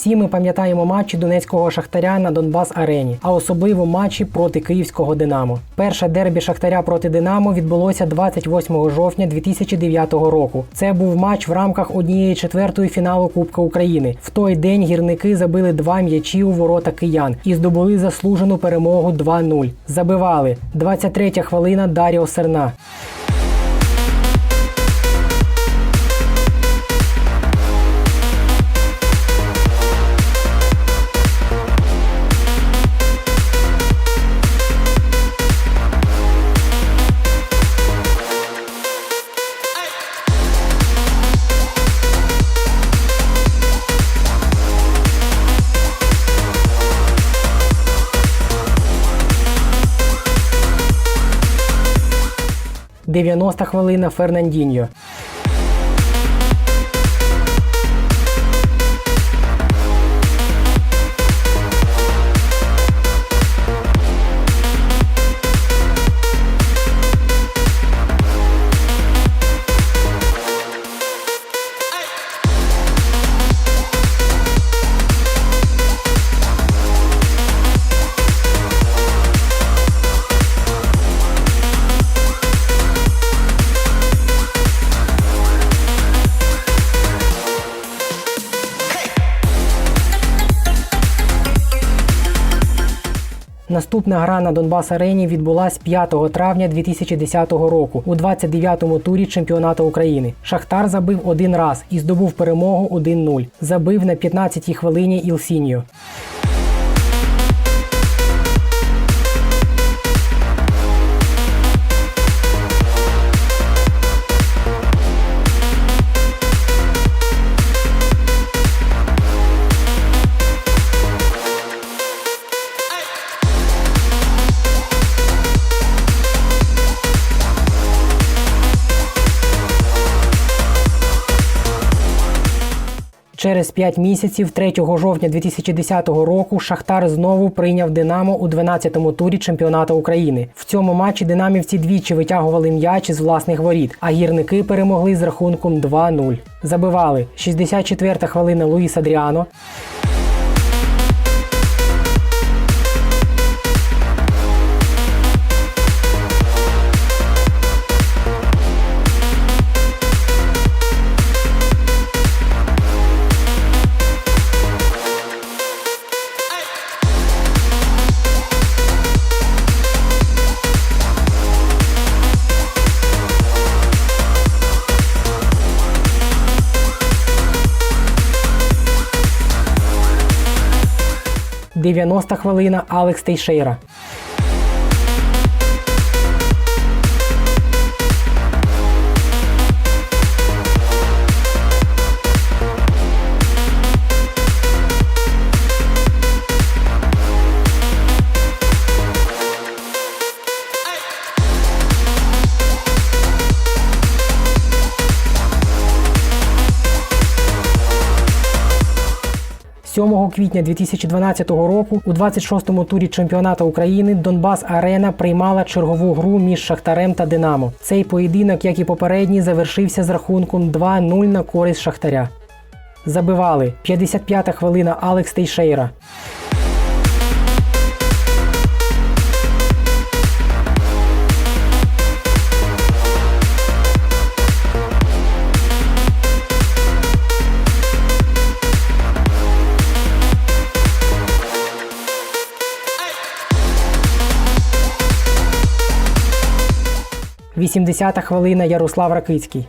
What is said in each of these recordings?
Всі ми пам'ятаємо матчі донецького шахтаря на Донбас Арені, а особливо матчі проти київського Динамо. Перше дербі Шахтаря проти Динамо відбулося 28 жовтня 2009 року. Це був матч в рамках однієї четвертої фіналу Кубка України. В той день гірники забили два м'ячі у ворота киян і здобули заслужену перемогу 2-0. Забивали 23 хвилина Даріо Серна. – 90 хвилина Фернандіньо. Наступна гра на Донбас Арені відбулась 5 травня 2010 року у 29-му турі чемпіонату України. Шахтар забив один раз і здобув перемогу 1-0. Забив на 15-й хвилині Ілсіньо. Через 5 місяців, 3 жовтня 2010 року, Шахтар знову прийняв Динамо у 12-му турі чемпіонату України. В цьому матчі динамівці двічі витягували м'яч з власних воріт, а гірники перемогли з рахунком 2-0. Забивали 64-та хвилина Луїс Адріано. – 90 хвилина Алекс Тейшейра. – 7 квітня 2012 року у 26-му турі чемпіонату України Донбас Арена приймала чергову гру між Шахтарем та Динамо. Цей поєдинок, як і попередній, завершився з рахунком 2-0 на користь Шахтаря. Забивали 55-та хвилина Алекс Тейшейра. – 80-та хвилина Ярослав Ракицький.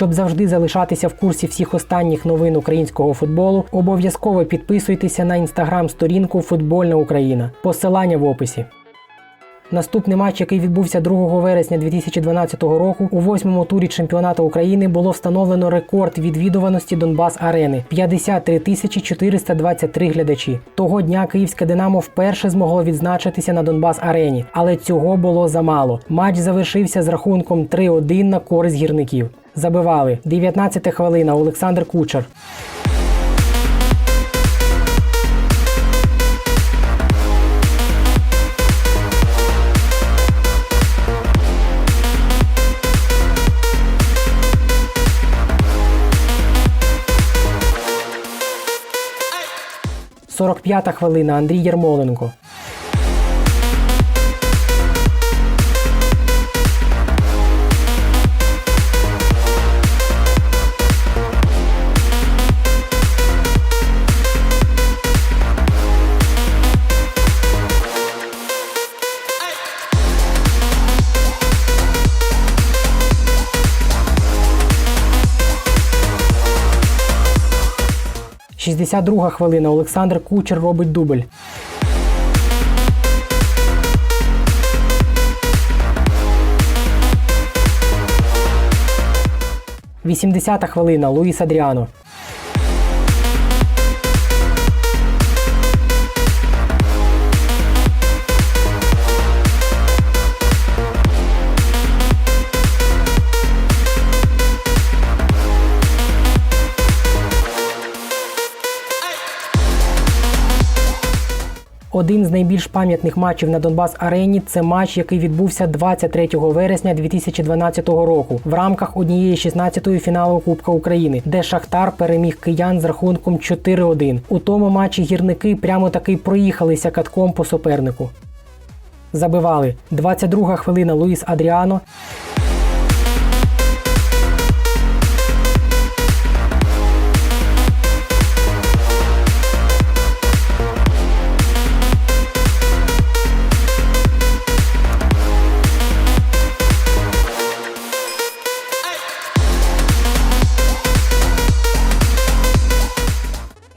Щоб завжди залишатися в курсі всіх останніх новин українського футболу, обов'язково підписуйтеся на інстаграм-сторінку Футбольна Україна. Посилання в описі. Наступний матч, який відбувся 2 вересня 2012 року, у восьмому турі чемпіонату України було встановлено рекорд відвідуваності Донбас Арени 53 тисячі 423 глядачі. Того дня київське Динамо вперше змогло відзначитися на Донбас Арені, але цього було замало. Матч завершився з рахунком 3-1 на користь гірників. Забивали 19 хвилина Олександр Кучер. – 45 хвилина Андрій Єрмоленко. – 62 хвилина Олександр Кучер робить дубль. Вісімдесята хвилина Луїс Адріано. Один з найбільш пам'ятних матчів на Донбас Арені це матч, який відбувся 23 вересня 2012 року в рамках однієї 16-ї фіналу Кубка України, де Шахтар переміг киян з рахунком 4-1. У тому матчі гірники прямо таки проїхалися катком по супернику. Забивали 22 хвилина Луїс Адріано. –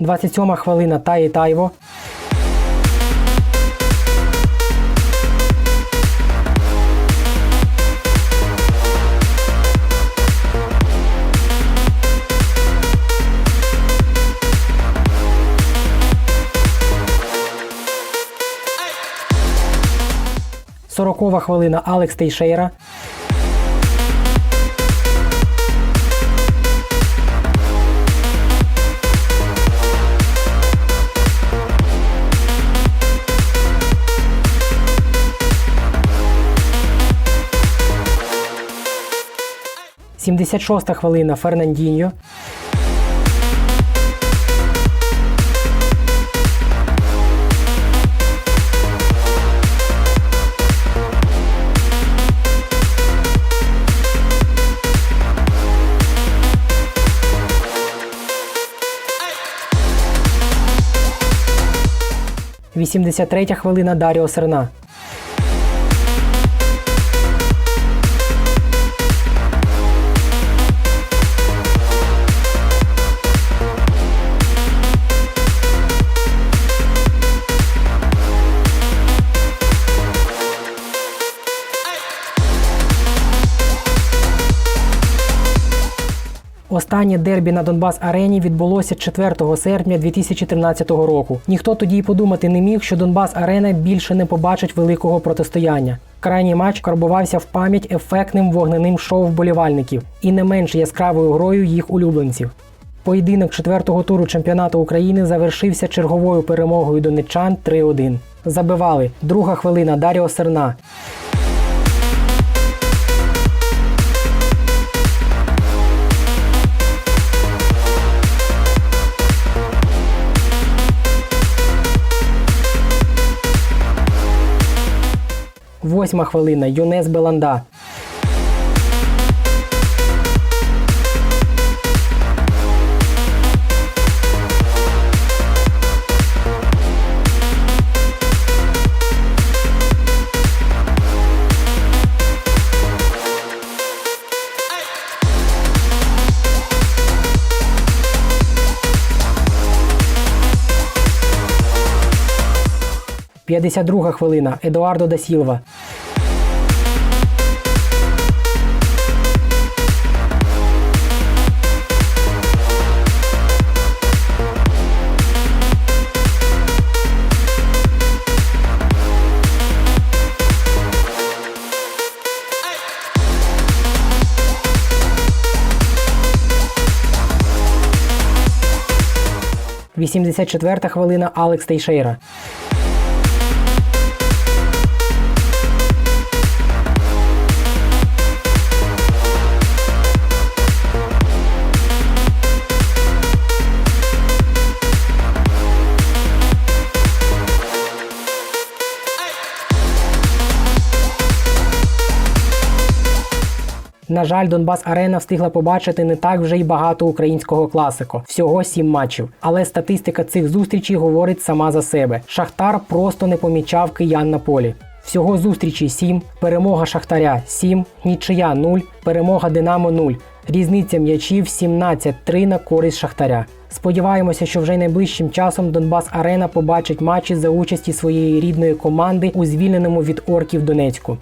27 хвилина Таї Тайво. Сорокова хвилина Алекс Тейшейра. Сімдесят шоста хвилина Фернандіньо. Вісімдесят третя хвилина Даріо Серна. Останнє дербі на Донбас Арені відбулося 4 серпня 2013 року. Ніхто тоді й подумати не міг, що Донбас Арена більше не побачить великого протистояння. Крайній матч карбувався в пам'ять ефектним вогненим шоу вболівальників і не менш яскравою грою їх улюбленців. Поєдинок четвертого туру чемпіонату України завершився черговою перемогою донеччан 3-1. Забивали друга хвилина Даріо Серна. Восьма хвилина Юнес Беланда. 52 хвилина. Едуардо да Сілва. Вісімдесят четверта хвилина Алекс Тейшейра. На жаль, Донбас Арена встигла побачити не так вже й багато українського класику. Всього сім матчів. Але статистика цих зустрічей говорить сама за себе. Шахтар просто не помічав киян на полі. Всього зустрічей 7, перемога Шахтаря 7, нічия 0, перемога Динамо 0. Різниця м'ячів 17-3 на користь Шахтаря. Сподіваємося, що вже найближчим часом Донбас Арена побачить матчі за участі своєї рідної команди у звільненому від орків Донецьку.